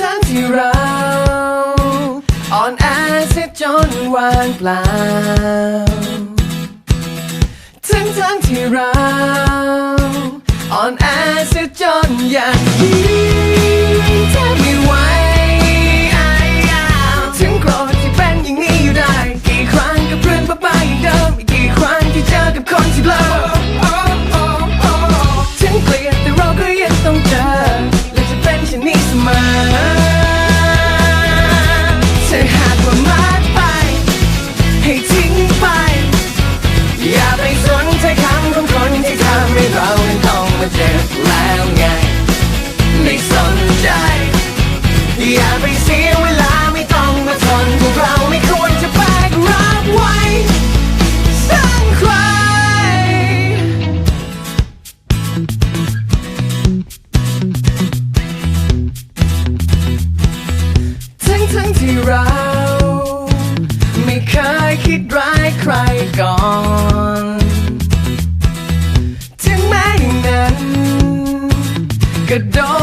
ทั้งที่เราอ่อนแอเสียจนวางเปล่าทั้งทั้งที่เราอ่อนแอเสียจนอยากยื ถ้าหากว่ามากไป ให้ทิ้งไป อย่าไปสนใจคำของคนที่ทำให้เราต้องมาเจ็บ กันก่อน ถึงแม้อย่างนั้น ก็โดน